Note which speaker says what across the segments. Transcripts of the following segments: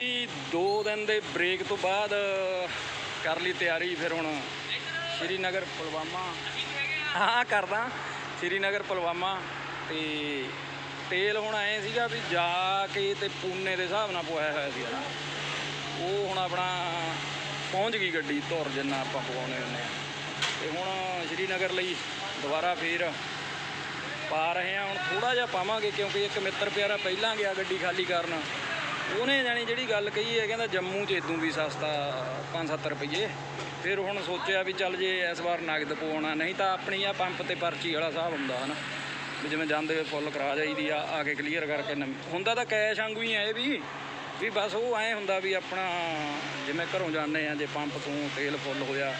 Speaker 1: ਜੀ, ਦੋ ਦਿਨ ਦੇ ਬ੍ਰੇਕ ਤੋਂ ਬਾਅਦ ਕਰ ਲਈ ਤਿਆਰੀ ਫਿਰ ਹੁਣ ਸ਼੍ਰੀਨਗਰ ਪੁਲਵਾਮਾ। ਹਾਂ ਕਰਦਾ। ਸ਼੍ਰੀਨਗਰ ਪੁਲਵਾਮਾ। ਤੇ ਤੇਲ ਹੁਣ ਐ ਸੀਗਾ ਵੀ ਜਾ ਕੇ ਤੇ ਪੂਨੇ ਦੇ ਹਿਸਾਬ ਨਾਲ ਪਵਾਇਆ ਹੋਇਆ ਸੀ ਨਾ ਉਹ ਹੁਣ ਆਪਣਾ ਪਹੁੰਚ ਗਈ ਗੱਡੀ ਧੁਰ ਜਿੰਨਾ ਆਪਾਂ ਪਵਾਉਣੇ ਹੁੰਦੇ ਆ। ਤੇ ਹੁਣ ਸ਼੍ਰੀਨਗਰ ਲਈ ਦੁਬਾਰਾ ਫੇਰ ਪਾ ਰਹੇ ਆ ਹੁਣ ਥੋੜਾ ਜਿਹਾ ਪਾਵਾਂਗੇ ਕਿਉਂਕਿ ਇੱਕ ਮਿੱਤਰ ਪਿਆਰਾ ਪਹਿਲਾਂ ਗਿਆ ਗੱਡੀ ਖਾਲੀ ਕਰਨ। ਉਹਨੇ ਜਾਣੀ ਜਿਹੜੀ ਗੱਲ ਕਹੀ ਹੈ, ਕਹਿੰਦਾ ਜੰਮੂ 'ਚ ਇਦੋਂ ਵੀ ਸਸਤਾ 5-7 ਰੁਪਏ ਫਿਰ ਹੁਣ ਸੋਚਿਆ ਵੀ ਚੱਲ ਜੇ ਇਸ ਵਾਰ ਨਗਦ ਪਵਾਉਣਾ, ਨਹੀਂ ਤਾਂ ਆਪਣੀ ਆ ਪੰਪ ਤੇ ਪਰਚੀ ਵਾਲਾ ਹਿਸਾਬ ਹੁੰਦਾ, ਹਨਾ। ਵੀ ਜਿਵੇਂ ਜਾਂਦੇ ਹੋਏ ਫੁੱਲ ਕਰਾ ਜਾਈਦੀ ਆ ਆ ਕੇ ਕਲੀਅਰ ਕਰਕੇ ਨਵੀਂ- ਹੁੰਦਾ ਤਾਂ ਕੈਸ਼ ਵਾਂਗੂ ਹੀ ਆ ਇਹ ਵੀ। ਵੀ ਬਸ ਉਹ ਐਂ ਹੁੰਦਾ ਵੀ ਆਪਣਾ ਜਿਵੇਂ ਘਰੋਂ ਜਾਂਦੇ ਆ, ਜੇ ਪੰਪ ਤੋਂ ਤੇਲ ਫੁੱਲ ਹੋਇਆ,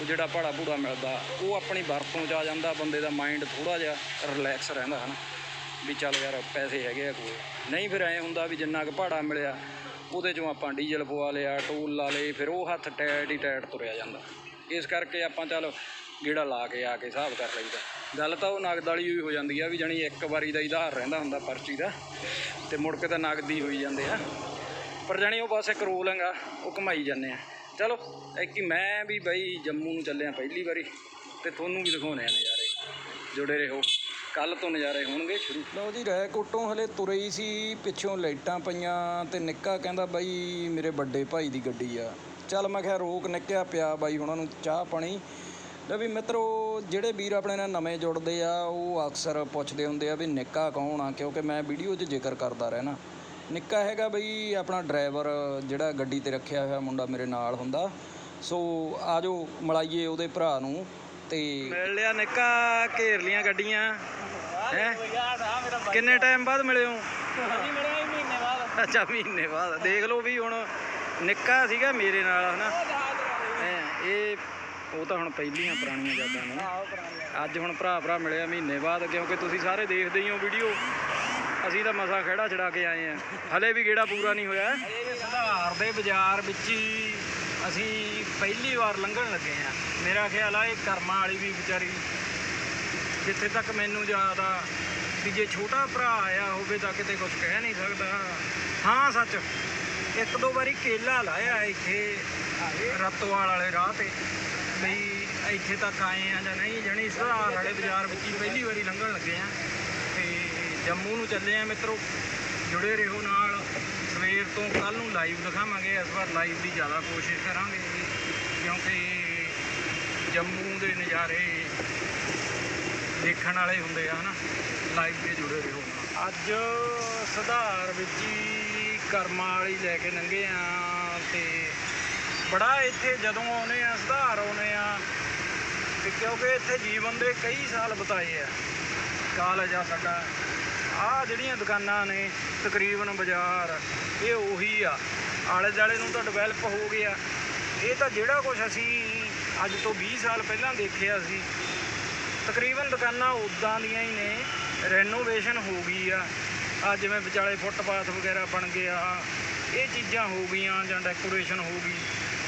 Speaker 1: ਉਹ ਜਿਹੜਾ ਭਾੜਾ ਭੂੜਾ ਮਿਲਦਾ, ਉਹ ਆਪਣੀ ਵਰਤੋਂ 'ਚ ਆ ਜਾਂਦਾ, ਬੰਦੇ ਦਾ ਮਾਈਂਡ ਥੋੜਾ ਜਿਹਾ ਰਿਲੈਕਸ ਰਹਿੰਦਾ, ਹਨਾ। ਵੀ ਚੱਲ ਯਾਰ ਪੈਸੇ ਹੈਗੇ ਆ ਕੋਲ। ਨਹੀਂ ਫਿਰ ਐਂ ਹੁੰਦਾ ਵੀ ਜਿੰਨਾ ਕੁ ਭਾੜਾ ਮਿਲਿਆ, ਉਹਦੇ ਚੋਂ ਆਪਾਂ ਡੀਜ਼ਲ ਪਵਾ ਲਿਆ, ਟੋਲ ਲਾ ਲਏ, ਫਿਰ ਉਹ ਹੱਥ ਟੈਟ ਹੀ ਟੈਟ ਤੁਰਿਆ ਜਾਂਦਾ। ਇਸ ਕਰਕੇ ਆਪਾਂ ਚੱਲ ਗੇੜਾ ਲਾ ਕੇ ਆ ਕੇ ਹਿਸਾਬ ਕਰ ਲਈਦਾ। ਗੱਲ ਤਾਂ ਉਹ ਨਗਦ ਵਾਲੀ ਹੋਈ ਹੋ ਜਾਂਦੀ ਆ ਵੀ ਜਾਣੀ ਇੱਕ ਵਾਰੀ ਦਾ ਹੀ ਆਧਾਰ ਰਹਿੰਦਾ ਹੁੰਦਾ ਪਰਚੀ ਦਾ, ਤੇ ਮੁੜ ਕੇ ਤਾਂ ਨਗਦੀ ਹੋਈ ਜਾਂਦੇ ਆ। ਪਰ ਜਾਣੀ ਉਹ ਬਸ ਇੱਕ ਰੋਲਿੰਗ ਆ, ਉਹ ਘਮਾਈ ਜਾਂਦੇ ਆ। ਚਲੋ, ਇੱਕ ਮੈਂ ਵੀ ਬਈ ਜੰਮੂ ਨੂੰ ਚੱਲਿਆ ਪਹਿਲੀ ਵਾਰੀ, ਤੇ ਤੁਹਾਨੂੰ ਵੀ ਦਿਖਾਉਣੇ ਆ ਨਜ਼ਾਰੇ। ਜੁੜੇ ਰਹੋ। ਕੱਲ ਤੋਂ ਨਜ਼ਾਰੇ ਹੋਣਗੇ ਸ਼ੁਰੂ। ਲਓ ਜੀ ਰਹਿ ਕੋਟੋਂ ਹਲੇ ਤੁਰੇ ਹੀ ਸੀ ਪਿੱਛੋਂ ਲਾਈਟਾਂ ਪਈਆਂ ਤੇ ਨਿੱਕਾ ਕਹਿੰਦਾ ਬਾਈ ਮੇਰੇ ਵੱਡੇ ਭਾਈ ਦੀ ਗੱਡੀ ਆ। ਚੱਲ ਮੈਂ ਕਿਹਾ ਰੋਕ ਨਿੱਕਿਆ ਪਿਆ ਬਾਈ ਉਹਨਾਂ ਨੂੰ ਚਾਹ ਪਾਣੀ। ਲੈ ਵੀ ਮਿੱਤਰੋ ਜਿਹੜੇ ਵੀਰ ਆਪਣੇ ਨਾਲ ਨਵੇਂ ਜੁੜਦੇ ਆ ਉਹ ਅਕਸਰ ਪੁੱਛਦੇ ਹੁੰਦੇ ਆ ਵੀ ਨਿੱਕਾ ਕੌਣ ਆ? ਕਿਉਂਕਿ ਮੈਂ ਵੀਡੀਓ 'ਚ ਜ਼ਿਕਰ ਕਰਦਾ ਰਹਿਣਾ। ਨਿੱਕਾ ਹੈਗਾ ਬਈ ਆਪਣਾ ਡਰਾਈਵਰ ਜਿਹੜਾ ਗੱਡੀ ਤੇ ਰੱਖਿਆ ਹੋਇਆ ਮੁੰਡਾ ਮੇਰੇ ਨਾਲ ਹੁੰਦਾ। ਸੋ ਆਜੋ ਮਲਾਈਏ ਉਹਦੇ ਭਰਾ ਨੂੰ ਤੇ ਮਿਲ ਲਿਆ ਨਿੱਕਾ ਘੇਰ ਲੀਆਂ ਗੱਡੀਆਂ। ਹੈ? ਕਿੰਨੇ ਟਾਈਮ ਬਾਅਦ ਮਿਲੇ ਹੋ? ਅੱਛਾ ਮਹੀਨੇ ਬਾਅਦ। ਦੇਖ ਲਓ ਵੀ ਹੁਣ ਨਿੱਕਾ ਸੀਗਾ ਮੇਰੇ ਨਾਲ ਹਨਾ? ਇਹ ਉਹ ਤਾਂ ਹੁਣ ਪਹਿਲੀਆਂ ਪੁਰਾਣੀਆਂ ਯਾਦਾਂ ਨੇ। ਅੱਜ ਹੁਣ ਭਰਾ ਭਰਾ ਮਿਲਿਆ ਮਹੀਨੇ ਬਾਅਦ ਕਿਉਂਕਿ ਤੁਸੀਂ ਸਾਰੇ ਦੇਖਦੇ ਹੀ ਹੋ ਵੀਡੀਓ। ਅਸੀਂ ਤਾਂ ਮਸਾ ਖੜਾ ਛੜਾ ਕੇ ਆਏ ਆ। ਹਲੇ ਵੀ ਗੇੜਾ ਪੂਰਾ ਨਹੀਂ ਹੋਇਆ। ਸੁਧਾਰ ਦੇ ਬਾਜ਼ਾਰ ਵਿੱਚ ਹੀ ਅਸੀਂ ਪਹਿਲੀ ਵਾਰ ਲੰਘਣ ਲੱਗੇ ਆ। ਮੇਰਾ ਖਿਆਲ ਆ ਇਹ ਕਰਮਾਂ ਵਾਲੀ ਵੀ ਵਿਚਾਰੀ ਜਿੱਥੇ ਤੱਕ ਮੈਨੂੰ ਯਾਦ ਆ ਵੀ ਜੇ ਛੋਟਾ ਭਰਾ ਆਇਆ ਹੋਵੇ ਤਾਂ ਕਿਤੇ ਕੁਝ ਕਹਿ ਨਹੀਂ ਸਕਦਾ। ਹਾਂ ਸੱਚ। ਇੱਕ ਦੋ ਵਾਰੀ ਕੇਲਾ ਲਾਇਆ ਇੱਥੇ ਰਤਵਾਲ ਵਾਲੇ ਰਾਹ ਤੇ ਬਈ ਇੱਥੇ ਤੱਕ ਆਏ ਆ ਜਾਂ ਨਹੀਂ ਜਣੀ ਸੁਧਾਰ ਵਾਲੇ ਬਾਜ਼ਾਰ ਵਿੱਚ ਹੀ ਪਹਿਲੀ ਵਾਰੀ ਲੰਘਣ ਲੱਗੇ ਆ। ਤੇ ਜੰਮੂ ਨੂੰ ਚੱਲੇ ਆ ਮਿੱਤਰੋ ਜੁੜੇ ਰਹੋ ਨਾਲ। ਸਵੇਰ ਤੋਂ ਕੱਲ ਨੂੰ ਲਾਈਵ ਦਿਖਾਵਾਂਗੇ ਇਸ ਵਾਰ ਲਾਈਵ ਦੀ ਜ਼ਿਆਦਾ ਕੋਸ਼ਿਸ਼ ਕਰਾਂਗੇ। ਕਿਉਂਕਿ ਜੰਮੂ ਦੇ ਨਜ਼ਾਰੇ ਦੇਖਣ ਵਾਲੇ ਹੁੰਦੇ ਆ, ਹਨਾ? ਲਾਈਵ ਤੇ ਜੁੜੇ ਰਹੋ। ਅੱਜ ਸੁਧਾਰ ਵਿੱਚ ਹੀ ਕਰਮਾਂ ਵਾਲੀ ਲੈ ਕੇ ਲੰਘੇ ਆ ਤੇ ਬੜਾ ਇੱਥੇ ਜਦੋਂ ਆਉਨੇ ਆ, ਸੁਧਾਰ ਆਉਨੇ ਆ, ਤੇ ਕਿਉਂਕਿ ਇੱਥੇ ਜੀਵਨ ਦੇ ਕਈ ਸਾਲ ਬਿਤਾਏ ਆ। ਕਾਲਜ ਆ ਸਾਡਾ ਆ ਜਿਹੜੀਆਂ ਦੁਕਾਨਾਂ ਨੇ, ਤਕਰੀਬਨ ਬਾਜ਼ਾਰ, ਇਹ ਉਹੀ ਆ। ਆਲੇ ਦੁਆਲੇ ਨੂੰ ਤਾਂ ਡਿਵੈਲਪ ਹੋ ਗਿਆ। ਇਹ ਤਾਂ ਜਿਹੜਾ ਕੁਝ ਅਸੀਂ ਅੱਜ ਤੋਂ 20 ਸਾਲ ਪਹਿਲਾਂ ਦੇਖਿਆ ਸੀ ਤਕਰੀਬਨ ਦੁਕਾਨਾਂ ਉਦਾਂ ਦੀਆਂ ਹੀ ਨੇ ਰੈਨੋਵੇਸ਼ਨ ਹੋ ਗਈ ਆ। ਆ ਜਿਵੇਂ ਵਿਚਾਲੇ ਫੁੱਟਪਾਥ ਵਗੈਰਾ ਬਣ ਗਿਆ ਇਹ ਚੀਜ਼ਾਂ ਹੋ ਗਈਆਂ ਜਾਂ ਡੈਕੋਰੇਸ਼ਨ ਹੋ ਗਈ।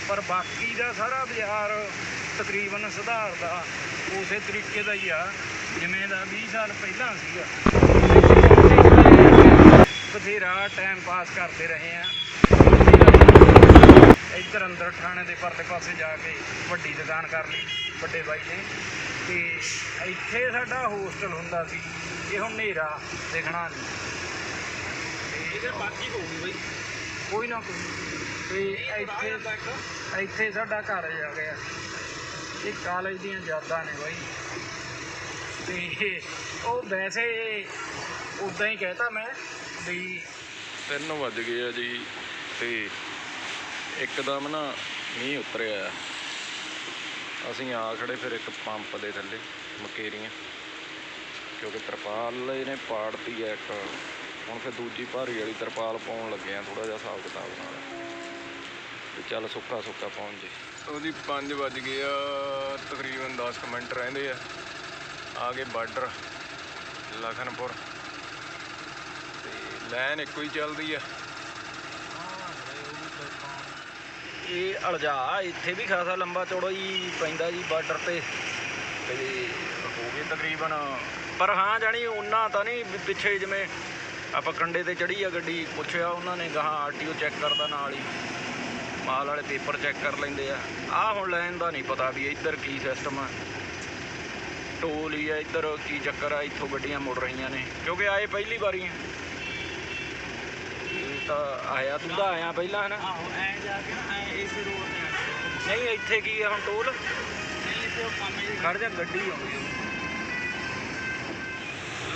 Speaker 1: ਪਰ ਬਾਕੀ ਦਾ ਸਾਰਾ ਬਾਜ਼ਾਰ ਤਕਰੀਬਨ ਸੁਧਾਰਦਾ, ਉਸੇ ਤਰੀਕੇ ਦਾ ਹੀ ਆ, ਜਿਵੇਂ ਦਾ 20 ਸਾਲ ਪਹਿਲਾਂ ਸੀਗਾ। ਬਥੇਰਾ ਟਾਈਮ ਪਾਸ ਕਰਦੇ ਰਹੇ ਆ। ਇੱਧਰ ਅੰਦਰ ਥਾਣੇ ਦੇ ਪਰਲੇ ਪਾਸੇ ਜਾ ਕੇ ਵੱਡੀ ਦੁਕਾਨ ਕਰ ਲਈ, ਵੱਡੇ ਬਾਈ ਨੇ। ਤੇ ਇੱਥੇ ਸਾਡਾ ਹੋਸਟਲ ਹੁੰਦਾ ਸੀ ਇਹ ਹੁਣ ਹਨੇਰਾ ਦਿਖਣਾ ਨਹੀਂ। ਤੇ ਇਹਦੇ ਬਾਕੀ ਹੋਊਗੀ ਬਈ। ਕੋਈ ਨਾ ਕੋਈ। ਤੇ ਇੱਥੇ ਇੱਥੇ ਸਾਡਾ ਘਰ ਜਾ ਗਿਆ। ਇਹ ਕਾਲਜ ਦੀਆਂ ਯਾਦਾਂ ਨੇ ਬਾਈ। ਤੇ ਉਹ ਵੈਸੇ ਉਦਾਂ ਹੀ ਕਹਿਤਾ ਮੈਂ ਵੀ
Speaker 2: ਤਿੰਨ ਵੱਜ ਗਏ ਆ ਜੀ ਤੇ ਇੱਕਦਮ ਨਾ ਮੀਂਹ ਉਤਰਿਆ। ਆ। ਅਸੀਂ ਆ ਖੜੇ ਫਿਰ ਇੱਕ ਪੰਪ ਦੇ ਥੱਲੇ, ਮਕੇਰੀਆਂ। ਕਿਉਂਕਿ ਤਰਪਾਲ ਇਹਨੇ ਪਾੜਤੀ ਹੈ ਇੱਕ। ਹੁਣ ਫਿਰ ਦੂਜੀ ਭਾਰੀ ਵਾਲੀ ਤਰਪਾਲ ਪਾਉਣ ਲੱਗੇ ਆ ਥੋੜਾ ਜਿਹਾ ਹਿਸਾਬ ਕਿਤਾਬ ਨਾਲ। ਤੇ ਚੱਲ ਸੁੱਕਾ ਸੁੱਕਾ ਪਹੁੰਚ ਜੇ। ਉਹਦੀ 5 ਵੱਜ ਗਏ ਆ, ਤਕਰੀਬਨ 10 ਕੁ ਮਿੰਟ ਰਹਿੰਦੇ ਆ। ਆ ਗਏ ਬਾਰਡਰ, ਲਖਨਪੁਰ। ਤੇ ਲਾਈਨ ਇੱਕੋ ਹੀ ਚੱਲਦੀ ਆ।
Speaker 1: ਇਹ ਅਲਜਾ, ਇੱਥੇ ਵੀ ਖਾਸਾ ਲੰਬਾ ਚੌੜਾ ਹੀ ਪੈਂਦਾ ਜੀ ਬਾਰਡਰ ਤੇ। ਤੇ ਹੋ ਗਏ ਤਕਰੀਬਨ, ਪਰ ਹਾਂ ਜਾਣੀ ਉਹਨਾਂ ਤਾਂ ਨਹੀਂ ਪਿੱਛੇ ਜਿਵੇਂ ਆਪਾਂ ਕੰਡੇ ਤੇ ਚੜੀ ਆ ਗੱਡੀ, ਪੁੱਛਿਆ ਉਹਨਾਂ ਨੇ ਗਾਹਾਂ ਆਰਟੀਓ ਚੈੱਕ ਕਰਦਾ ਨਾਲ ਹੀ। ਮਾਲ ਵਾਲੇ ਪੇਪਰ ਚੈੱਕ ਕਰ ਲੈਂਦੇ ਆ। ਆਹ ਹੁਣ ਲੈਣ ਦਾ ਨਹੀਂ ਪਤਾ ਵੀ ਇੱਧਰ ਕੀ ਸਿਸਟਮ ਆ। ਟੋਲ ਹੀ ਆ ਇੱਧਰ, ਕੀ ਚੱਕਰ ਆ, ਇੱਥੋਂ ਗੱਡੀਆਂ ਮੁੜ ਰਹੀਆਂ ਨੇ। ਕਿਉਂਕਿ ਆਏ ਪਹਿਲੀ ਵਾਰੀ ਆ। ਤਾਂ ਆਇਆ ਤੂੰ ਤਾਂ ਆਇਆ ਪਹਿਲਾਂ ਹੈ ਨਾ
Speaker 2: ਆਹੋ ਐ ਜਾ ਕੇ ਨਾ ਐ ਇਸੇ ਰੋਡ ਤੇ
Speaker 1: ਨਹੀਂ ਇੱਥੇ ਕੀ ਆ ਹੁਣ ਟੋਲ?
Speaker 2: ਨਹੀਂ ਤੇ ਉਹ ਕੰਮ ਇਹ
Speaker 1: ਖੜ ਜਾ ਗੱਡੀ ਆਉਂਦੀ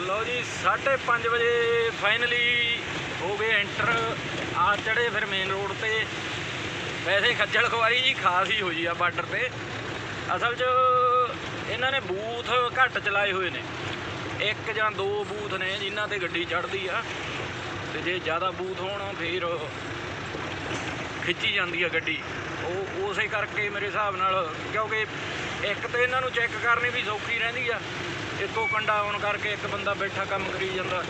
Speaker 1: ਲਓ ਜੀ 5:30 ਵਜੇ ਫਾਈਨਲੀ ਹੋ ਗਏ ਐਂਟਰ ਆ ਚੜੇ ਫਿਰ ਮੇਨ ਰੋਡ ਤੇ। ਵੈਸੇ ਖੱਜਲ ਖਵਾਰੀ ਜੀ ਖਾਸ ਹੀ ਹੋਈ ਆ ਬਾਰਡਰ ਤੇ। ਅਸਲ 'ਚ ਇਹਨਾਂ ਨੇ ਬੂਥ ਘੱਟ ਚਲਾਏ ਹੋਏ ਨੇ। ਇੱਕ ਜਾਂ ਦੋ ਬੂਥ ਨੇ ਜਿਨ੍ਹਾਂ ਤੇ ਗੱਡੀ ਚੜ੍ਹਦੀ ਆ। ਤੇ ਜੇ ਜ਼ਿਆਦਾ ਬੂਥ ਹੋਣ, ਫਿਰ ਖਿੱਚੀ ਜਾਂਦੀ ਆ ਗੱਡੀ। ਉਹ ਉਸੇ ਕਰਕੇ ਮੇਰੇ ਹਿਸਾਬ ਨਾਲ, ਕਿਉਂਕਿ ਇੱਕ ਤੇ ਇਹਨਾਂ ਨੂੰ ਚੈੱਕ ਕਰਨੀ ਵੀ ਸੌਖੀ ਰਹਿੰਦੀ ਆ। ਇੱਕੋ ਕੰਡਾ ਆਉਣ ਕਰਕੇ ਇੱਕ ਬੰਦਾ ਬੈਠਾ ਕੰਮ ਕਰੀ ਜਾਂਦਾ।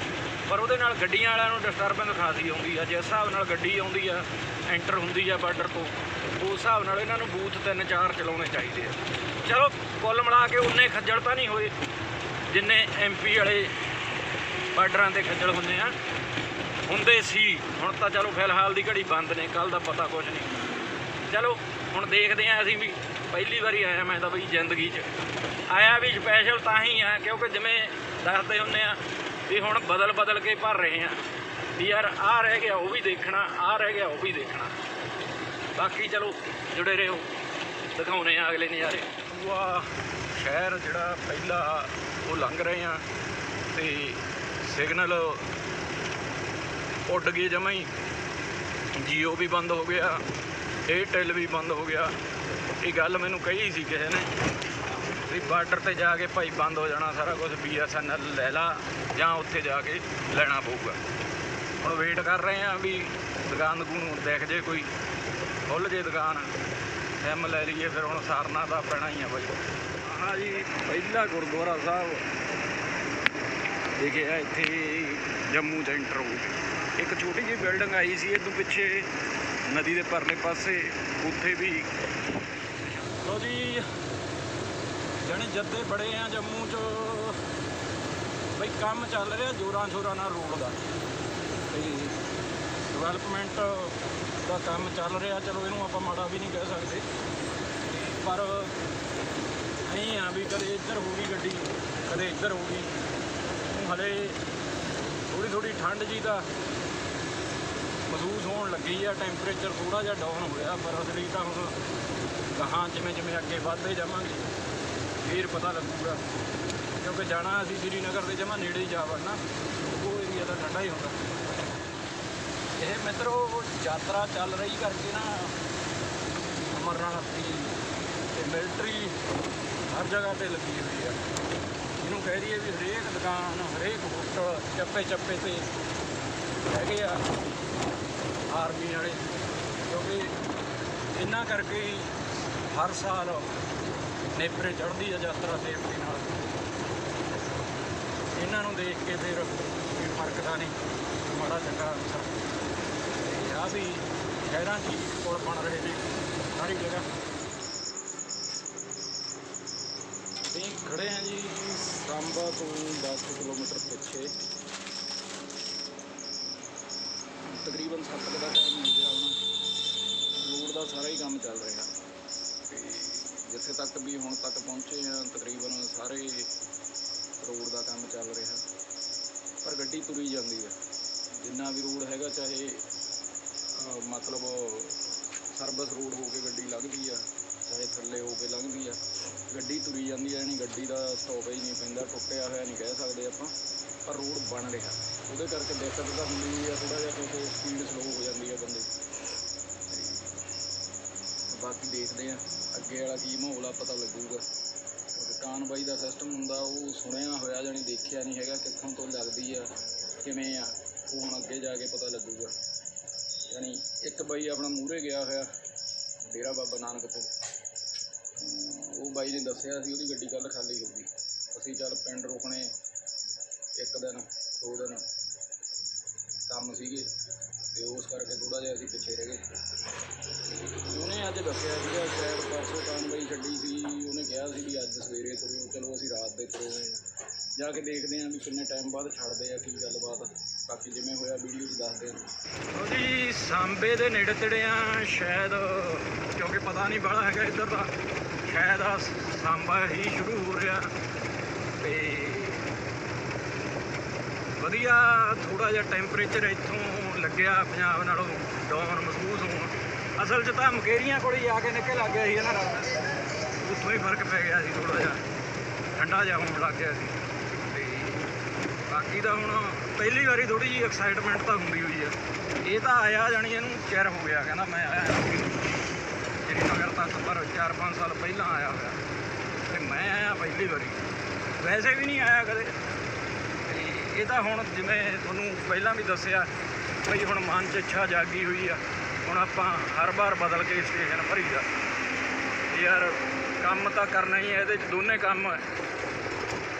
Speaker 1: ਪਰ ਉਹਦੇ ਨਾਲ ਗੱਡੀਆਂ ਵਾਲਿਆਂ ਨੂੰ ਡਿਸਟਰਬੈਂਸ ਖਾਸੀ ਆਉਂਦੀ ਆ। ਜਿਸ ਹਿਸਾਬ ਨਾਲ ਗੱਡੀ ਆਉਂਦੀ ਆ ਐਂਟਰ ਹੁੰਦੀ ਆ ਬਾਰਡਰ ਤੋਂ, ਉਸ ਹਿਸਾਬ ਨਾਲ ਇਹਨਾਂ ਨੂੰ ਬੂਥ ਤਿੰਨ ਚਾਰ ਚਲਾਉਣੇ ਚਾਹੀਦੇ ਆ। ਚਲੋ, ਕੁੱਲ ਮਿਲਾ ਕੇ ਉਨੇ ਖੱਜਲ ਤਾਂ ਨਹੀਂ ਹੋਏ, ਜਿੰਨੇ ਐਮਪੀ ਵਾਲੇ ਬਾਰਡਰਾਂ ਤੇ ਖੱਜਲ ਹੁੰਦੇ ਆ। ਹੁੰਦੇ ਸੀ। ਹੁਣ ਤਾਂ ਚਲੋ ਫਿਲਹਾਲ ਦੀ ਘੜੀ ਬੰਦ ਨੇ ਕੱਲ ਦਾ ਪਤਾ ਕੁਝ ਨਹੀਂ। ਚਲੋ, ਹੁਣ ਦੇਖਦੇ ਆਂ ਅਸੀਂ ਵੀ ਪਹਿਲੀ ਵਾਰੀ ਆਇਆ ਮੈਂ ਤਾਂ ਬਈ ਜ਼ਿੰਦਗੀ 'ਚ। ਆਇਆ ਵੀ ਸਪੈਸ਼ਲ ਤਾਂ ਹੀ ਆ, ਕਿਉਂਕਿ ਜਿਵੇਂ ਦੱਸਦੇ ਹੁੰਨੇ ਆ ਵੀ ਹੁਣ ਬਦਲ ਬਦਲ ਕੇ ਭਰ ਰਹੇ ਆ। ਵੀ ਯਾਰ ਆਹ ਰਹਿ ਗਿਆ, ਉਹ ਵੀ ਦੇਖਣਾ, ਆਹ ਰਹਿ ਗਿਆ, ਉਹ ਵੀ ਦੇਖਣਾ। ਬਾਕੀ ਚਲੋ, ਜੁੜੇ ਰਹੋ। ਦਿਖਾਉਨੇ ਆ ਅਗਲੇ ਨਜ਼ਾਰੇ। ਵਾਹ ਸ਼ਹਿਰ ਜਿਹੜਾ ਪਹਿਲਾ ਉਹ ਲੰਘ ਰਹੇ ਆ ਤੇ ਸਿਗਨਲ ਉੱਡ ਗਏ ਜਮਾਂ ਹੀ। ਜੀਓ ਵੀ ਬੰਦ ਹੋ ਗਿਆ ਏਅਰਟੈਲ ਵੀ ਬੰਦ ਹੋ ਗਿਆ। ਇਹ ਗੱਲ ਮੈਨੂੰ ਕਹੀ ਸੀ ਕਿਸੇ ਨੇ ਵੀ ਬਾਰਡਰ ਤੇ ਜਾ ਕੇ ਭਾਈ ਬੰਦ ਹੋ ਜਾਣਾ ਸਾਰਾ ਕੁਝ ਬੀਐਸਐਨਐਲ ਲੈ ਲਾ, ਜਾਂ ਉੱਥੇ ਜਾ ਕੇ ਲੈਣਾ ਪਊਗਾ। ਹੁਣ ਵੇਟ ਕਰ ਰਹੇ ਆ ਵੀ ਦੁਕਾਨ ਦਕੂਨ ਦੇਖ ਜੇ ਕੋਈ ਖੁੱਲ ਜੇ ਦੁਕਾਨ ਐਮ ਲੈ ਲਈਏ ਫਿਰ ਹੁਣ ਸਾਰਨਾ ਤਾਂ ਪੈਣਾ ਹੀ ਆ ਬਾਈ। ਹਾਂ ਜੀ, ਪਹਿਲਾ ਗੁਰਦੁਆਰਾ ਸਾਹਿਬ। ਦੇਖਿਆ ਇੱਥੇ ਜੰਮੂ ਚ ਐਂਟਰ ਹੋ ਗਏ। ਇੱਕ ਛੋਟੀ ਜਿਹੀ ਬਿਲਡਿੰਗ ਆਈ ਸੀ ਇਹ ਤੋਂ ਪਿੱਛੇ ਨਦੀ ਦੇ ਪਰਲੇ ਪਾਸੇ, ਉੱਥੇ ਵੀ। ਲੋ ਜੀ, ਜਾਣੀ ਜੱਦੇ ਬੜੇ ਆ ਜੰਮੂ ਚ, ਬਈ ਕੰਮ ਚੱਲ ਰਿਹਾ ਜੋਰਾਂ ਸ਼ੋਰਾਂ ਨਾਲ ਰੋਡ ਦਾ। ਤੇ ਡਿਵੈਲਪਮੈਂਟ ਦਾ ਕੰਮ ਚੱਲ ਰਿਹਾ, ਚਲੋ ਇਹਨੂੰ ਆਪਾਂ ਮਾੜਾ ਵੀ ਨਹੀਂ ਕਹਿ ਸਕਦੇ। ਪਰ ਨਹੀਂ ਆ ਵੀ ਕਦੇ ਇੱਧਰ ਹੋ ਗਈ ਗੱਡੀ, ਕਦੇ ਇੱਧਰ ਹੋ ਗਈ। ਹਲੇ ਥੋੜੀ ਥੋੜੀ ਠੰਡ ਜੀ ਦਾ ਮਹਿਸੂਸ ਹੋਣ ਲੱਗੀ ਆ ਟੈਂਪਰੇਚਰ ਥੋੜਾ ਜਿਹਾ ਡਾਊਨ ਹੋਇਆ, ਪਰ ਅਸਲੀ ਤਾਂ ਹੁਣ ਗਾਹਾਂ ਜਿਵੇਂ ਜਿਵੇਂ ਅੱਗੇ ਵੱਧਦੇ ਜਾਵਾਂਗੇ, ਫੇਰ ਪਤਾ ਲੱਗੂਗਾ। ਕਿਉਂਕਿ ਜਾਣਾ ਅਸੀਂ ਸ੍ਰੀਨਗਰ ਦੇ ਜਮਾ ਨੇੜੇ ਹੀ ਜਾ ਵੜਨਾ ਉਹ ਏਰੀਆ ਤਾਂ ਠੰਡਾ ਹੀ ਹੁੰਦਾ। ਇਹ ਮਿੱਤਰੋ, ਯਾਤਰਾ ਚੱਲ ਰਹੀ ਕਰਕੇ ਨਾ, ਅਮਰਨਾਥ ਦੀ ਤੇ ਮਿਲਟਰੀ ਹਰ ਜਗ੍ਹਾ ਤੇ ਲੱਗੀ ਹੋਈ ਆ। ਇਹਨੂੰ ਕਹਿ ਦਈਏ ਵੀ ਹਰੇਕ ਦੁਕਾਨ, ਹਰੇਕ ਹੋਟਲ ਚੱਪੇ ਚੱਪੇ ਤੇ ਹੈਗੇ ਆ। ਆਰਮੀ ਵਾਲੇ, ਕਿਉਂਕਿ ਇਹਨਾਂ ਕਰਕੇ ਹੀ ਹਰ ਸਾਲ ਨੇਪਰੇ ਚੜ੍ਹਦੀ ਹੈ ਯਾਤਰਾ ਸੇਫਟੀ ਨਾਲ। ਇਹਨਾਂ ਨੂੰ ਦੇਖ ਕੇ ਫਿਰ ਕੋਈ ਫ਼ਰਕ ਤਾਂ ਨਹੀਂ, ਮਾੜਾ ਚੰਗਾ ਅਨਸਰ। ਤੇ ਆ ਵੀ ਸ਼ਹਿਰਾਂ 'ਚ ਹੀ ਬਣ ਰਹੇ ਨੇ, ਸਾਰੀ ਜਗ੍ਹਾ। ਅਸੀਂ ਖੜੇ ਹਾਂ ਜੀ ਸਾਂਬਾ ਤੋਂ 10 ਕਿਲੋਮੀਟਰ ਪਿੱਛੇ। ਤਕਰੀਬਨ 7 ਵਜੇ ਦਾ ਟਾਈਮ ਹੋ ਗਿਆ ਹੁਣ। ਰੋਡ ਦਾ ਸਾਰਾ ਹੀ ਕੰਮ ਚੱਲ ਰਿਹਾ। ਤੇ ਜਿੱਥੇ ਤੱਕ ਵੀ ਹੁਣ ਤੱਕ ਪਹੁੰਚੇ ਆ, ਤਕਰੀਬਨ ਸਾਰੇ ਰੋਡ ਦਾ ਕੰਮ ਚੱਲ ਰਿਹਾ। ਪਰ ਗੱਡੀ ਤੁਰੀ ਜਾਂਦੀ ਹੈ ਜਿੰਨਾ ਵੀ ਰੋਡ ਹੈਗਾ, ਚਾਹੇ ਮਤਲਬ ਸਰਵਿਸ ਰੋਡ ਹੋ ਕੇ ਗੱਡੀ ਲੱਗਦੀ ਆ, ਚਾਹੇ ਥੱਲੇ ਹੋ ਕੇ ਲੰਘਦੀ ਆ, ਗੱਡੀ ਤੁਰੀ ਜਾਂਦੀ ਆ, ਯਾਨੀ ਗੱਡੀ ਦਾ ਸਟਾਪ ਹੀ ਨਹੀਂ ਪੈਂਦਾ, ਟੁੱਟਿਆ ਹੋਇਆ ਨਹੀਂ ਕਹਿ ਸਕਦੇ ਆਪਾਂ, ਪਰ ਰੋਡ ਬਣ ਰਿਹਾ। ਉਹਦੇ ਕਰਕੇ ਦਿੱਕਤ ਤਾਂ ਹੁੰਦੀ ਆ ਥੋੜਾ ਜਿਹਾ ਕਿਉਂਕਿ ਸਪੀਡ ਸਲੋ ਹੋ ਜਾਂਦੀ ਆ ਬੰਦੇ ਬਾਕੀ ਦੇਖਦੇ ਆ, ਅੱਗੇ ਵਾਲਾ ਕੀ ਮਾਹੌਲ ਆ, ਪਤਾ ਲੱਗੂਗਾ। ਕਿਉਂਕਿ ਕਾਨਵਾਈ ਦਾ ਸਿਸਟਮ ਹੁੰਦਾ, ਉਹ ਸੁਣਿਆ ਹੋਇਆ ਜਾਣੀ ਦੇਖਿਆ ਨਹੀਂ ਹੈਗਾ ਕਿੱਥੋਂ ਤੋਂ ਲੱਗਦੀ ਆ, ਕਿਵੇਂ ਆ, ਉਹ ਹੁਣ ਅੱਗੇ ਜਾ ਕੇ ਪਤਾ ਲੱਗੂਗਾ। ਯਾਨੀ ਇੱਕ ਬਾਈ ਆਪਣਾ ਮੂਹਰੇ ਗਿਆ ਹੋਇਆ, ਡੇਰਾ ਬਾਬਾ ਨਾਨਕ ਤੋਂ। ਉਹ ਬਾਈ ਨੇ ਦੱਸਿਆ ਸੀ ਉਹਦੀ ਗੱਡੀ ਕੱਲ ਖਾਲੀ ਹੋ ਗਈ। ਅਸੀਂ ਚੱਲ ਪਿੰਡ ਰੁਕਣੇ, ਇੱਕ ਦਿਨ, ਦੋ ਦਿਨ। ਕੰਮ ਸੀਗੇ ਤੇ ਉਸ ਕਰਕੇ ਥੋੜਾ ਜਿਹਾ ਅਸੀਂ ਪਿੱਛੇ ਰਹਿ ਗਏ। ਉਹਨੇ ਅੱਜ ਦੱਸਿਆ ਸੀਗਾ, ਸ਼ਾਇਦ ਪਰਸੋਂ ਕਾਨਵਾਈ ਛੱਡੀ ਸੀ, ਉਹਨੇ ਕਿਹਾ ਸੀ ਵੀ ਅੱਜ ਸਵੇਰੇ ਤੁਰਿਓ ਚਲੋ ਅਸੀਂ ਰਾਤ ਦੇ ਤੁਰੇ ਜਾ ਕੇ ਦੇਖਦੇ ਆਂ ਵੀ ਕਿੰਨੇ ਟਾਈਮ ਬਾਅਦ ਛੱਡਦੇ ਆ, ਕੀ ਗੱਲਬਾਤ। ਬਾਕੀ ਜਿਵੇਂ ਹੋਇਆ ਵੀਡੀਓ 'ਚ ਦੱਸਦੇ ਆਂ। ਜੀ, ਸਾਂਬੇ ਦੇ ਨੇੜੇ ਤੇੜੇ ਆ, ਸ਼ਾਇਦ ਕਿਉਂਕਿ ਪਤਾ ਨਹੀਂ ਬਾਹਲਾ ਹੈਗਾ ਇੱਧਰ ਦਾ, ਸ਼ਾਇਦ ਆ ਸਾਂਬਾ ਹੀ ਸ਼ੁਰੂ ਹੋ ਰਿਹਾ। ਤੇ ਵਧੀਆ ਥੋੜਾ ਜਿਹਾ ਟੈਂਪਰੇਚਰ ਇੱਥੋਂ ਲੱਗਿਆ ਪੰਜਾਬ ਨਾਲੋਂ ਡਾਊਨ ਮਹਿਸੂਸ ਹੋਣ। ਅਸਲ 'ਚ ਤਾਂ ਮਕੇਰੀਆਂ ਕੋਲ ਹੀ ਆ ਕੇ ਨਿਕਲ ਆ ਗਿਆ ਸੀ ਇਹਨਾਂ ਨਾਲ। ਉੱਥੋਂ ਹੀ ਫ਼ਰਕ ਪੈ ਗਿਆ ਸੀ ਥੋੜਾ ਜਿਹਾ। ਠੰਡਾ ਜਿਹਾ ਹੋਣ ਲੱਗ ਗਿਆ ਸੀ। ਤੇ ਬਾਕੀ ਤਾਂ ਹੁਣ ਪਹਿਲੀ ਵਾਰੀ ਥੋੜੀ ਜਿਹੀ ਐਕਸਾਈਟਮੈਂਟ ਤਾਂ ਹੁੰਦੀ ਹੋਈ ਆ। ਇਹ ਤਾਂ ਆਇਆ ਜਾਣੀ ਇਹਨੂੰ ਚਿਰ ਹੋ ਗਿਆ, ਕਹਿੰਦਾ ਮੈਂ ਆਇਆ ਜਿਹੜੀ ਨਗਰ ਤੱਕ ਪਰ 4-5 ਸਾਲ ਪਹਿਲਾਂ ਆਇਆ ਹੋਇਆ। ਤੇ ਮੈਂ ਆਇਆ ਪਹਿਲੀ ਵਾਰੀ। ਵੈਸੇ ਵੀ ਨਹੀਂ ਆਇਆ ਕਦੇ। ਇਹ ਤਾਂ ਹੁਣ ਜਿਵੇਂ ਤੁਹਾਨੂੰ ਪਹਿਲਾਂ ਵੀ ਦੱਸਿਆ, ਬਈ ਹੁਣ ਮਨ 'ਚ ਇੱਛਾ ਜਾਗੀ ਹੋਈ ਆ। ਹੁਣ ਆਪਾਂ ਹਰ ਵਾਰ ਬਦਲ ਕੇ ਸਟੇਸ਼ਨ ਭਰੀਦਾ। ਯਾਰ, ਕੰਮ ਤਾਂ ਕਰਨਾ ਹੀ ਹੈ ਇਹਦੇ 'ਚ ਦੋਨੇ ਕੰਮ ਹੈ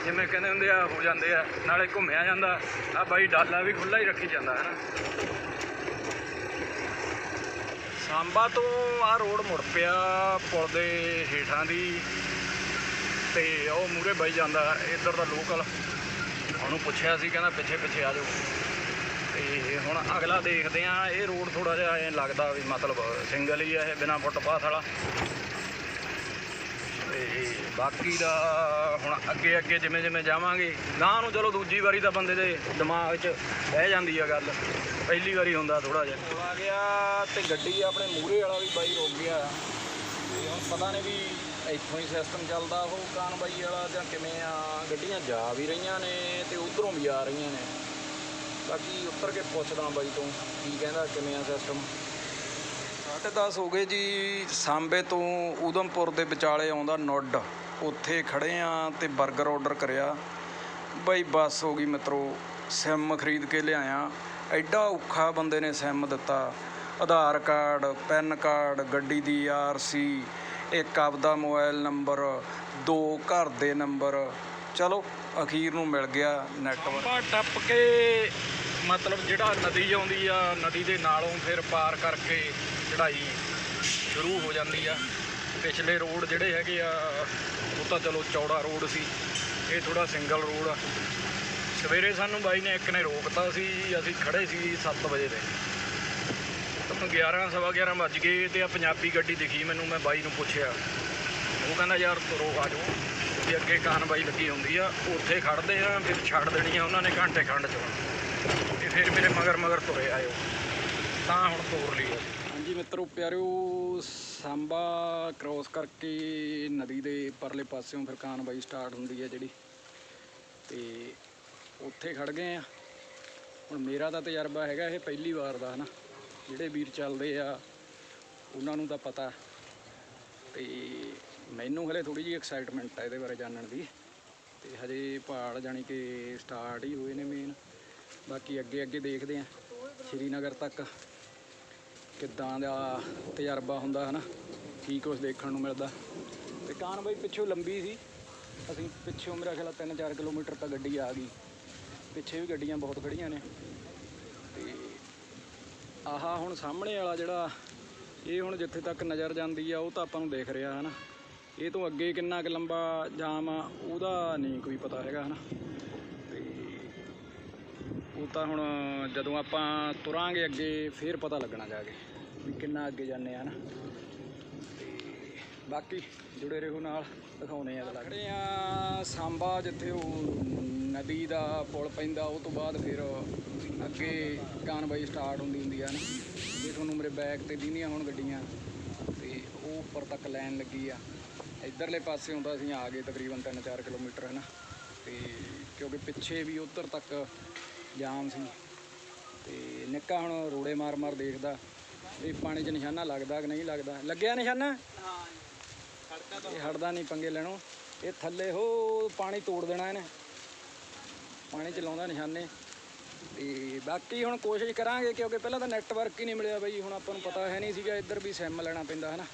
Speaker 1: ਜਿਵੇਂ ਕਹਿੰਦੇ ਹੁੰਦੇ ਆ, ਹੋ ਜਾਂਦੇ ਆ, ਨਾਲੇ ਘੁੰਮਿਆ ਜਾਂਦਾ। ਆ ਬਾਈ ਡਾਲਾ ਵੀ ਖੁੱਲਾ ਹੀ ਰੱਖੀ ਜਾਂਦਾ ਹੈ ਨਾ ਸਾਂਬਾ ਤੋਂ ਆ ਰੋਡ ਮੁੜ ਪਿਆ ਪੁਲ ਦੇ ਹੇਠਾਂ ਦੀ, ਤੇ ਉਹ ਮੂਰੇ ਬਾਈ ਜਾਂਦਾ, ਇੱਧਰ ਦਾ ਲੋਕਲ ਉਹਨੂੰ ਪੁੱਛਿਆ ਸੀ, ਕਹਿੰਦਾ ਪਿੱਛੇ ਪਿੱਛੇ ਆ ਜਾਓ। ਤੇ ਹੁਣ ਅਗਲਾ ਦੇਖਦੇ ਆ, ਇਹ ਰੋਡ ਥੋੜਾ ਜਿਹਾ ਐਂ ਲੱਗਦਾ ਵੀ ਮਤਲਬ ਸਿੰਗਲ ਹੀ ਆ ਇਹ ਬਿਨਾ ਫੁੱਟਪਾਥ ਵਾਲਾ। ਤੇ ਬਾਕੀ ਦਾ ਹੁਣ ਅੱਗੇ ਅੱਗੇ ਜਿਵੇਂ ਜਿਵੇਂ ਜਾਵਾਂਗੇ ਨਾ ਨੂੰ ਚਲੋ ਦੂਜੀ ਵਾਰੀ ਤਾਂ ਬੰਦੇ ਦੇ ਦਿਮਾਗ 'ਚ ਬਹਿ ਜਾਂਦੀ ਆ ਗੱਲ। ਪਹਿਲੀ ਵਾਰੀ ਹੁੰਦਾ ਥੋੜਾ ਜਿਹਾ। ਆ ਗਿਆ ਤੇ ਗੱਡੀ ਆਪਣੇ ਮੂਹਰੇ ਵਾਲਾ ਵੀ ਬਾਈ ਰੁਕ ਗਿਆ। ਤੇ ਹੁਣ ਪਤਾ ਨਹੀਂ ਵੀ ਇੱਥੋਂ ਹੀ ਸਿਸਟਮ ਚੱਲਦਾ ਉਹ ਕਾਨਬਾਈ ਵਾਲਾ ਜਾਂ ਕਿਵੇਂ ਆ, ਗੱਡੀਆਂ ਜਾ ਵੀ ਰਹੀਆਂ ਨੇ ਤੇ ਉਧਰੋਂ ਵੀ ਆ ਰਹੀਆਂ ਨੇ। ਬਾਕੀ ਉੱਤਰ ਕੇ ਪੁੱਛਦਾ ਬਾਈ ਤੋਂ, ਕੀ ਕਹਿੰਦਾ, ਕਿਵੇਂ ਆ ਸਿਸਟਮ ਸਾਢੇ ਦਸ ਹੋ ਗਏ ਜੀ, ਸਾਂਬੇ ਤੋਂ ਊਧਮਪੁਰ ਦੇ ਵਿਚਾਲੇ ਆਉਂਦਾ ਨੁੱਡ। ਉੱਥੇ ਖੜੇ ਆ ਤੇ 버ਗਰ ਆਰਡਰ ਕਰਿਆ। ਬਈ ਬੱਸ ਹੋ ਗਈ ਮਿੱਤਰੋ ਸਿਮ ਖਰੀਦ ਕੇ ਲਿਆਇਆ। ਐਡਾ ਔਖਾ ਬੰਦੇ ਨੇ ਸਿਮ ਦਿੱਤਾ। ਆਧਾਰ ਕਾਰਡ, ਪੈਨ ਕਾਰਡ, ਗੱਡੀ ਦੀ ਆਰਸੀ ਇੱਕ ਆਪਦਾ ਮੋਬਾਈਲ ਨੰਬਰ, ਦੋ ਘਰ ਦੇ ਨੰਬਰ। ਚਲੋ, ਅਖੀਰ ਨੂੰ ਮਿਲ ਗਿਆ ਨੈਟਵਰਕ ਟੱਪ ਕੇ ਮਤਲਬ ਜਿਹੜਾ ਨਦੀ ਆਉਂਦੀ ਆ, ਨਦੀ ਦੇ ਨਾਲੋਂ ਫਿਰ ਪਾਰ ਕਰਕੇ ਚੜਾਈ ਸ਼ੁਰੂ ਹੋ ਜਾਂਦੀ ਆ। ਪਿਛਲੇ ਰੋਡ ਜਿਹੜੇ ਹੈਗੇ ਆ, ਉਹ ਤਾਂ ਚਲੋ ਚੌੜਾ ਰੋਡ ਸੀ। ਇਹ ਥੋੜਾ ਸਿੰਗਲ ਰੋਡ ਆ। ਸਵੇਰੇ ਸਾਨੂੰ ਬਾਈ ਨੇ, ਇੱਕ ਨੇ ਰੋਕਤਾ ਸੀ, ਅਸੀਂ ਖੜੇ ਸੀ 7 ਵਜੇ ਦੇ। 11 ਸਵਾ 11 ਵੱਜ ਗਏ ਤੇ ਆ ਪੰਜਾਬੀ ਗੱਡੀ ਦਿਖੀ ਮੈਨੂੰ, ਮੈਂ ਬਾਈ ਨੂੰ ਪੁੱਛਿਆ। ਉਹ ਕਹਿੰਦਾ, ਯਾਰ ਤੁਰੋ ਆ ਜਾਓ। ਤੇ ਅੱਗੇ ਕਾਨਵਾਈ ਲੱਗੀ ਹੁੰਦੀ ਆ, ਉੱਥੇ ਖੜਦੇ ਆ, ਫਿਰ ਛੱਡ ਦੇਣੀ ਆ, ਉਹਨਾਂ ਨੇ ਘੰਟੇ ਖੰਡ ਚ। ਤੇ ਫਿਰ ਮੇਰੇ ਮਗਰ ਮਗਰ ਤੁਰੇ ਆਇਓ। ਤਾਂ ਹੁਣ ਤੋਰ ਲਈ ਹਾਂਜੀ ਮਿੱਤਰੋ, ਪਿਆਰਿਓ, ਸਾਂਬਾ ਕ੍ਰੋਸ ਕਰਕੇ ਨਦੀ ਦੇ ਪਰਲੇ ਪਾਸਿਓਂ ਫਿਰ ਕਾਨਬਾਈ ਸਟਾਰਟ ਹੁੰਦੀ ਹੈ ਜਿਹੜੀ। ਤੇ ਉੱਥੇ ਖੜ ਗਏ ਆ। ਹੁਣ ਮੇਰਾ ਤਾਂ ਤਜਰਬਾ ਹੈਗਾ, ਇਹ ਪਹਿਲੀ ਵਾਰ ਦਾ, ਹਨਾ? ਜਿਹੜੇ ਵੀਰ ਚੱਲਦੇ ਆ, ਉਹਨਾਂ ਨੂੰ ਤਾਂ ਪਤਾ। ਤੇ ਮੈਨੂੰ ਹਲੇ ਥੋੜੀ ਜਿਹੀ ਐਕਸਾਈਟਮੈਂਟ ਆ ਇਹਦੇ ਬਾਰੇ ਜਾਣਨ ਦੀ। ਤੇ ਹਜੇ ਪਹਾੜ ਜਾਣੀ ਕਿ ਸਟਾਰਟ ਹੀ ਹੋਏ ਨੇ ਮੇਨ ਬਾਕੀ ਅੱਗੇ ਅੱਗੇ ਦੇਖਦੇ ਆ, ਸ਼੍ਰੀਨਗਰ ਤੱਕ ਕਿੱਦਾਂ ਦਾ ਤਜਰਬਾ ਹੁੰਦਾ, ਹਨਾ? ਕੀ ਕੁਝ ਦੇਖਣ ਨੂੰ ਮਿਲਦਾ। ਤੇ ਕਾਨ ਬਾਈ ਪਿੱਛੋਂ ਲੰਬੀ ਸੀ। ਅਸੀਂ ਪਿੱਛੋਂ ਮੇਰਾ ਖਿਆਲ 3-4 ਕਿਲੋਮੀਟਰ ਤਾਂ ਗੱਡੀ ਆ ਗਈ। ਪਿੱਛੇ ਵੀ ਗੱਡੀਆਂ ਬਹੁਤ ਖੜੀਆਂ ਨੇ। ਆਹਾ ਹੁਣ ਸਾਹਮਣੇ ਵਾਲਾ ਜਿਹੜਾ, ਇਹ ਹੁਣ ਜਿੱਥੇ ਤੱਕ ਨਜ਼ਰ ਜਾਂਦੀ ਆ, ਉਹ ਤਾਂ ਆਪਾਂ ਨੂੰ ਦੇਖ ਰਿਹਾ, ਹਨਾ। ਇਹ ਤੋਂ ਅੱਗੇ ਕਿੰਨਾ ਕੁ ਲੰਬਾ ਜਾਮ ਆ, ਉਹਦਾ ਨਹੀਂ ਕੋਈ ਪਤਾ ਹੈਗਾ, ਹਨਾ। ਤੇ ਉਹ ਤਾਂ ਹੁਣ ਜਦੋਂ ਆਪਾਂ ਤੁਰਾਂਗੇ ਅੱਗੇ, ਫੇਰ ਪਤਾ ਲੱਗਣਾ ਜਾ ਕੇ ਵੀ ਕਿੰਨਾ ਅੱਗੇ ਜਾਂਦੇ ਆ ਨਾ ਬਾਕੀ ਜੁੜੇ ਰਹੋ ਨਾਲ ਦਿਖਾਉਨੇ ਆ ਅਗਲਾ ਖੜੇ ਆ ਸਾਂਬਾ ਜਿੱਥੇ ਉਹ ਨਦੀ ਦਾ ਪੁਲ ਪੈਂਦਾ ਉਹ ਤੋਂ ਬਾਅਦ ਫਿਰ ਅੱਗੇ ਕਾਨਬਾਈ ਸਟਾਰਟ ਹੁੰਦੀ ਹੁੰਦੀ ਆ ਨਾ। ਇਹ ਤੁਹਾਨੂੰ ਮੇਰੇ ਬੈਕ ਤੇ ਦੀਨੀਆਂ ਹੁਣ ਗੱਡੀਆਂ ਤੇ ਉਹ ਉੱਪਰ ਤੱਕ ਲਾਈਨ ਲੱਗੀ ਆ। ਇਧਰਲੇ ਪਾਸੇ ਹੁੰਦਾ ਅਸੀਂ ਆ ਗਏ ਤਕਰੀਬਨ 3-4 ਕਿਲੋਮੀਟਰ ਹੈ ਨਾ ਤੇ ਕਿਉਂਕਿ ਪਿੱਛੇ ਵੀ ਉਧਰ ਤੱਕ ਜਾਮ ਸੀ। ਤੇ ਨਿੱਕਾ ਹੁਣ ਰੋੜੇ ਮਾਰ ਮਾਰ ਦੇਖਦਾ। ਵੀ ਪਾਣੀ 'ਚ ਨਿਸ਼ਾਨਾ ਲੱਗਦਾ ਕਿ ਨਹੀਂ ਲੱਗਦਾ? ਲੱਗਿਆ ਨਿਸ਼ਾਨਾ? ਇਹ ਹਟਦਾ ਨਹੀਂ ਪੰਗੇ ਲੈਣੋ। ਇਹ ਥੱਲੇ ਹੋ ਪਾਣੀ ਤੋੜ ਦੇਣਾ ਇਹਨੇ। ਪਾਣੀ ਚ ਲਾਉਂਦਾ ਨਿਸ਼ਾਨੇ। ਤੇ ਬਾਕੀ ਹੁਣ ਕੋਸ਼ਿਸ਼ ਕਰਾਂਗੇ ਕਿਉਂਕਿ ਪਹਿਲਾਂ ਤਾਂ ਨੈਟਵਰਕ ਹੀ ਨਹੀਂ ਮਿਲਿਆ ਬਈ, ਹੁਣ ਆਪਾਂ ਨੂੰ ਪਤਾ ਹੈ ਨਹੀਂ ਸੀਗਾ ਇੱਧਰ ਵੀ ਸਿਮ ਲੈਣਾ ਪੈਂਦਾ, ਹੈ ਨਾ।